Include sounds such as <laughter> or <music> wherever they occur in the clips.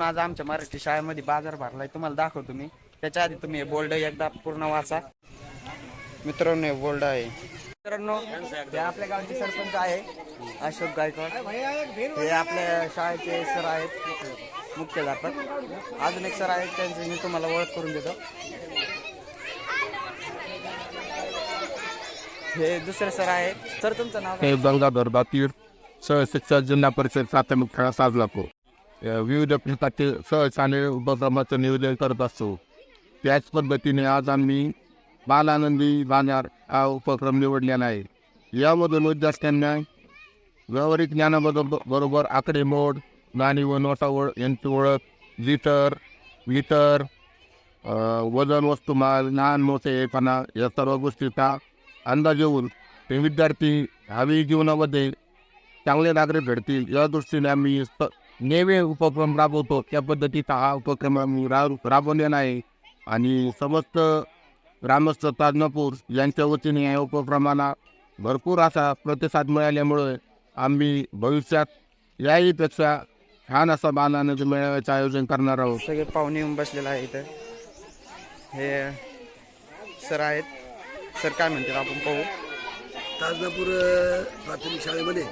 मित्रांनो आज आमच्या मराठी शाळेमध्ये बाजार भरलाय. तुम्हाला दाखवतो मी. त्याच्या आधी तुम्ही बोल्ड एकदा पूर्ण वाचा. मित्रांनो हे बोल्ड आहे. मित्रांनो हे आपल्या गावचे सरपंच आहे अशोक गायकवाड. हे आपल्या शाळेचे सर आहेत मुख्याध्यापक. अजून एक सर आहेत त्यांची मी तुम्हाला ओळख करून देतो. हे दुसरे सर आहेत. सर तुमचं नाव काय? गंगाधर बातीर सहशिक्षक जिल्हा परिषद प्राथमिक शाळा साजलापूर. विविध प्रकारचे सहज उपक्रमाचं नियोजन करत असतो. त्याच पद्धतीने आज आम्ही बालानंदी बाजार हा उपक्रम निवडलेला आहे. यामधून विद्यार्थ्यांना व्यावहारिक ज्ञानाबरोबर बरोबर आकडेमोड नाणी व नोटा ओळ यांची ओळख लिटर इतर वजन वस्तुमाल लहान मोठे मोठेपणा या सर्व गोष्टीचा अंदाज येऊन ते विद्यार्थी हवी जीवनामध्ये चांगले नागरिक घडतील या दृष्टीने आम्ही नेहमी उपक्रम राबवतो. त्या पद्धतीचा हा उपक्रम आम्ही रा राबवलेला आहे. आणि समस्त ग्रामस्थ ताजनापूर यांच्या वतीने या उपक्रमाला भरपूर असा प्रतिसाद मिळाल्यामुळे आम्ही भविष्यात याहीपेक्षा छान असा बालानंद मेळाव्याचं आयोजन करणार आहोत. सगळे पाहुणे येऊन बसलेले आहे इथं. हे सर आहेत. सर काय म्हणतील आपण पाहू. ताजनापूर प्राथमिक शाळेमध्ये.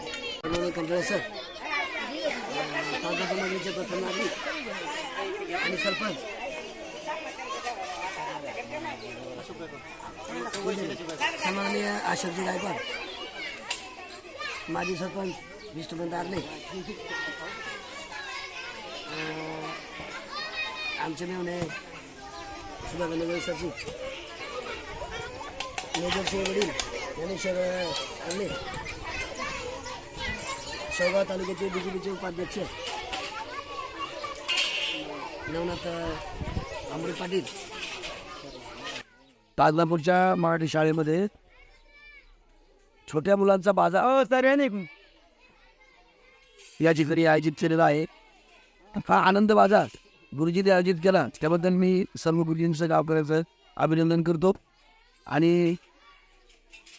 सर अ, ताजनापूर प्रथम नागरिक आणि सरपंच. सन्माननीय अशोकजी गायकवाड. माजी सरपंच विष्णुपंत आरले आमचे मेवणे सुधाकर सचिव. मेजर सिंह वडील ज्ञानेश्वर आरले शेवगाव तालुक्याचे बी जे पीचे उपाध्यक्ष नवनाथ आंबळे पाटील. ताजनापूरच्या मराठी शाळेमध्ये छोट्या मुलांचा बाजार अ सर या ठिकाणी आयोजित केलेला आहे. हा आनंद बाजार. गुरुजीने आयोजित केला. त्याबद्दल मी सर्व गुरुजींचं गावकऱ्याचं अभिनंदन करतो. आणि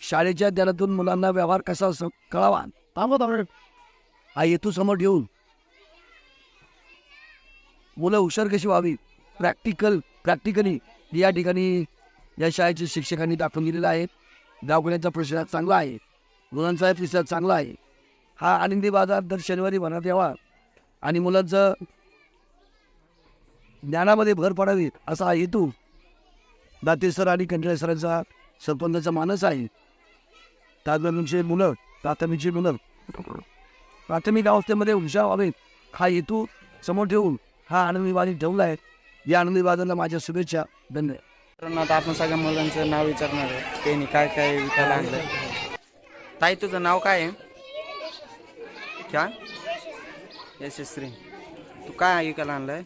शाळेच्या ज्ञानातून मुलांना व्यवहार कसा असो कळावा. हा हेतू समोर ठेवून. मुलं हुशार कशी व्हावी? प्रॅक्टिकल प्रॅक्टिकली या ठिकाणी या शाळेचे शिक्षकांनी दाखवून दिलेलं आहे. गावकऱ्यांचा प्रतिसाद चांगला आहे. मुलांचा प्रतिसाद चांगला आहे. हा आनंदी बाजार दर शनिवारी भरण्यात यावा. आणि मुलांचं ज्ञानामध्ये भर पडावी असा हा हेतू. दाते सर आणि कंटाळे सरांचा सरपंचाचा मानस आहे. ताजबाबींचे मुलं प्राथमिकची मुलं. प्राथमिक अवस्थेमध्ये हुशार व्हावेत. हा हेतू समोर ठेवून हा आनंदी बाजार ठेवला आहे. या आनंदी बाजारला माझ्या शुभेच्छा. धन्यवाद. आता आपण सगळ्या मुलांचं नाव विचारणार आहे. त्यांनी काय काय विकायला आणलं ताई तुझं नाव काय आहे? क्या? यशस्वी तू काय विकायला आणलंय?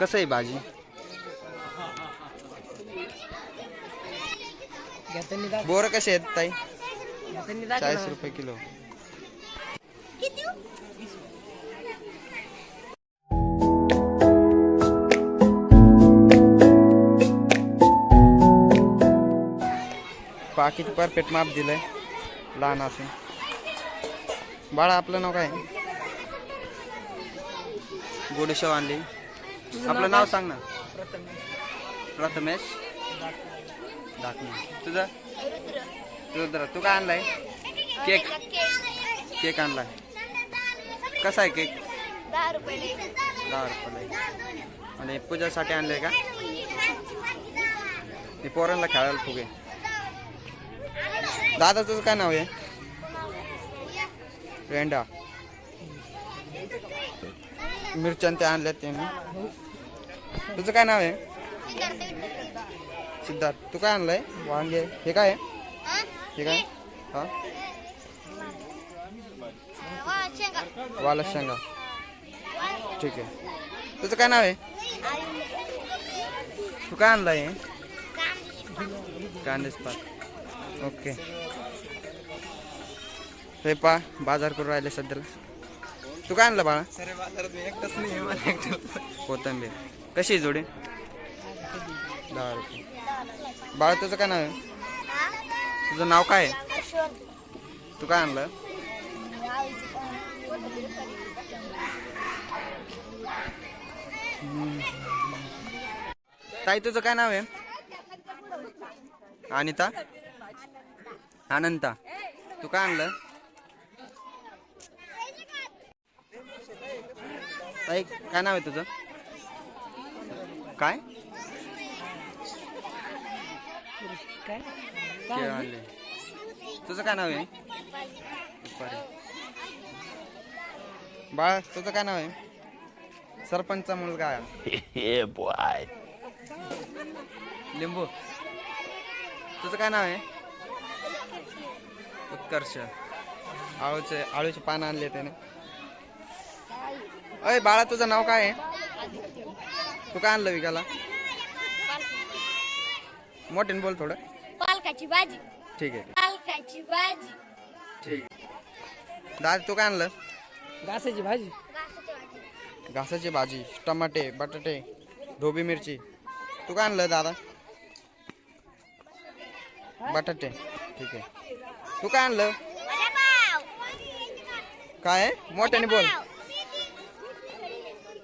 कसं आहे भाजी बोर कसे आहेत ताई? चाळीस रुपये किलो. पहा किती परफेक्ट माप दिलंय लहान असून. बाळा आपलं नाव काय? गोडेशव आणली आपलं नाव सांग ना. प्रथमेश. दाखणे तुझं? रुद्र तू काय आणलाय? केक. केक आणलाय. कसा आहे केक? दहा रुपये दहा रुपये आणि पूजासाठी आणलंय का? हे पोरांना खेळायला फुगे. दादा तुझं काय नाव आहे? रेंडा. मिरच्यान ते आणल्यात त्याने. तुझं काय नाव आहे? सिद्धार्थ. तू काय आणलंय? वांगे. हे काय आहे? हे काय हा? वाला शेंगा ठीक आहे. तुझं काय नाव आहे? तू काय आणलाय? कांदेच पात ओके. हे पा बाजार करून राहिले सध्याला. तू काय आणलं बाळा? कोथंबीर. कशी आहे जोडी? दहा रुपये. बाळा तुझं काय नाव आहे? तुझं नाव काय? आहे तू काय आणलं? ताई तुझं काय नाव आहे? अनिता? अनंता. तू काय आणलं? ताई काय नाव आहे तुझं? काय? केळं आणले तुझं काय नाव आहे? दुपारी. बाळ तुझं काय नाव आहे? सरपंचचा मुलगा. <laughs> आहे लिंबू. तुझं काय नाव आहे? उत्कर्ष. आळूचे आळूचे पानं आणले त्याने. अय बाळा तुझं नाव काय आहे? तू काय आणलं विकायला? मोठ्याने बोल थोडं. पालकाची भाजी. ठीक आहे. पालकाची भाजी. ठीक दादा तू काय आणलं? घासाची भाजी. घासाची भाजी. टमाटे बटाटे ढोबी मिरची. तू काय आणलं दादा? बटाटे. ठीक आहे. तू काय आणलं? काय आहे? मोठ्याने बोल.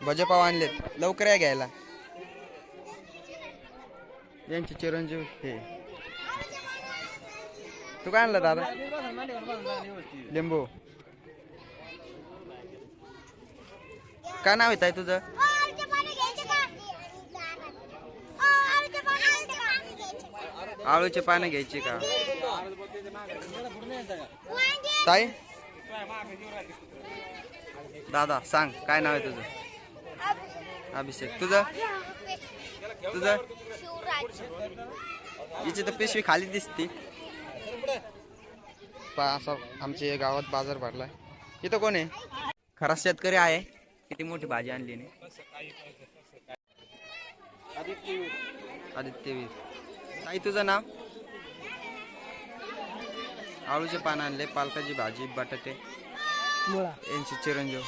भजेपाव आणलेत. लवकर या घ्यायला. यांचे चिरंजीव हे. तू काय आणलं दादा? लिंबू. काय नाव आहे ताई तुझं? आळूचे पानं घ्यायचे का? ताई? दादा सांग काय नाव आहे तुझं? अभिषेक. तुझं? तुझं? हिची तर पिशवी खाली दिसती. असं आमच्या गावात बाजार भरलाय. इथं कोण आहे? खरा शेतकरी आहे. किती मोठी भाजी आणली ने? आदित्य वीर. ताई तुझं नाव? आळूचे पान आणले पालकाची भाजी बटाटे. यांची चिरंजीव.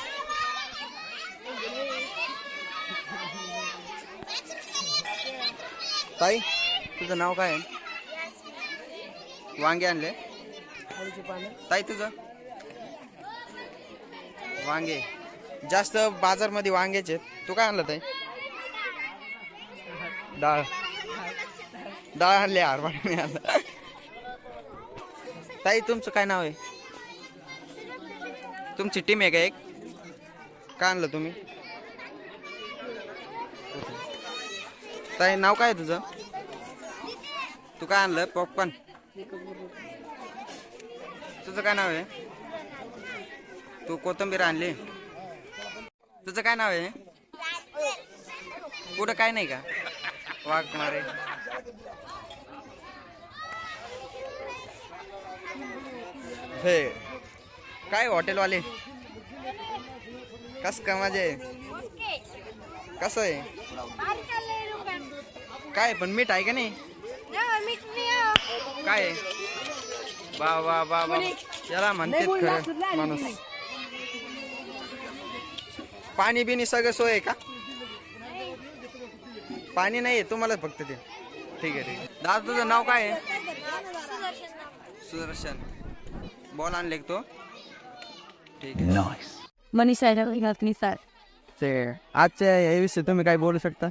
ताई तुझं नाव काय आहे? वांगे आणले. ताई तुझं? वांगे. जास्त बाजारमध्ये वांग्याचे आहेत. तू काय आणलं ताई? डाळ. डाळ आणली हरभरा नाही आणलं. ताई तुमचं काय नाव आहे? तुमची टीम आहे का एक? काय आणलं तुम्ही? ताई नाव काय आहे तुझं? तू काय आणलं? पॉपकॉर्न तुझं काय नाव आहे? तू कोथंबीर आणली? तुझं काय नाव आहे? पुढं काय नाही का? वाघ मारे. हे काय हॉटेलवाले? कस का माझे कसं आहे? काय पण मीठ आहे का नाही? काय आहे? वा वा वा वा. याला म्हणते खरं माणूस. पाणी बिनी सगळं सोय आहे का? पाणी नाहीये तुम्हाला फक्त ते. ठीक आहे ठीक आहे. दादा तुझं नाव काय आहे? सुदर्शन. बॉल आणले तो? ठीक आहे. मनीषा निसार. ते आजच्या याविषयी तुम्ही काय बोलू शकता?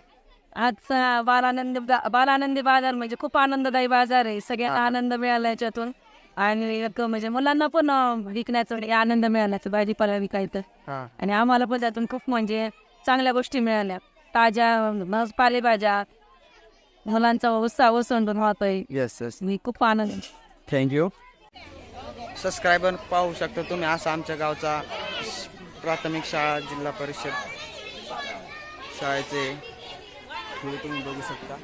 आजचा बालानंद बालानंदी बाजार म्हणजे खूप आनंददायी बाजार आहे. सगळ्यांना आनंद मिळाला याच्यातून. आणि एक म्हणजे मुलांना पण अं, विकण्याचा म्हणजे आनंद मिळाला भाजीपाला विकायचं. हा. आणि आम्हाला पण त्यातून खूप म्हणजे चांगल्या गोष्टी मिळाल्या. ताज्या पालेभाज्या मुलांचा उत्साह ओसंडून होतोय येस येस मी खूप आनंद थँक्यू सबस्क्रायबर पाहू शकता तुम्ही असा आमच्या गावचा प्राथमिक शाळा जिल्हा परिषद शाळेचे. व्हिडिओ तुम्ही बघू शकता.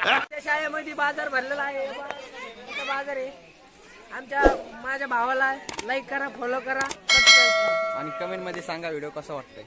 <laughs> आमच्या शाळेमध्ये बाजार भरलेला आहे. बाजार आहे. आमच्या माझ्या भावाला लाईक करा फॉलो करा. आणि कमेंटमध्ये सांगा व्हिडिओ कसा वाटतोय?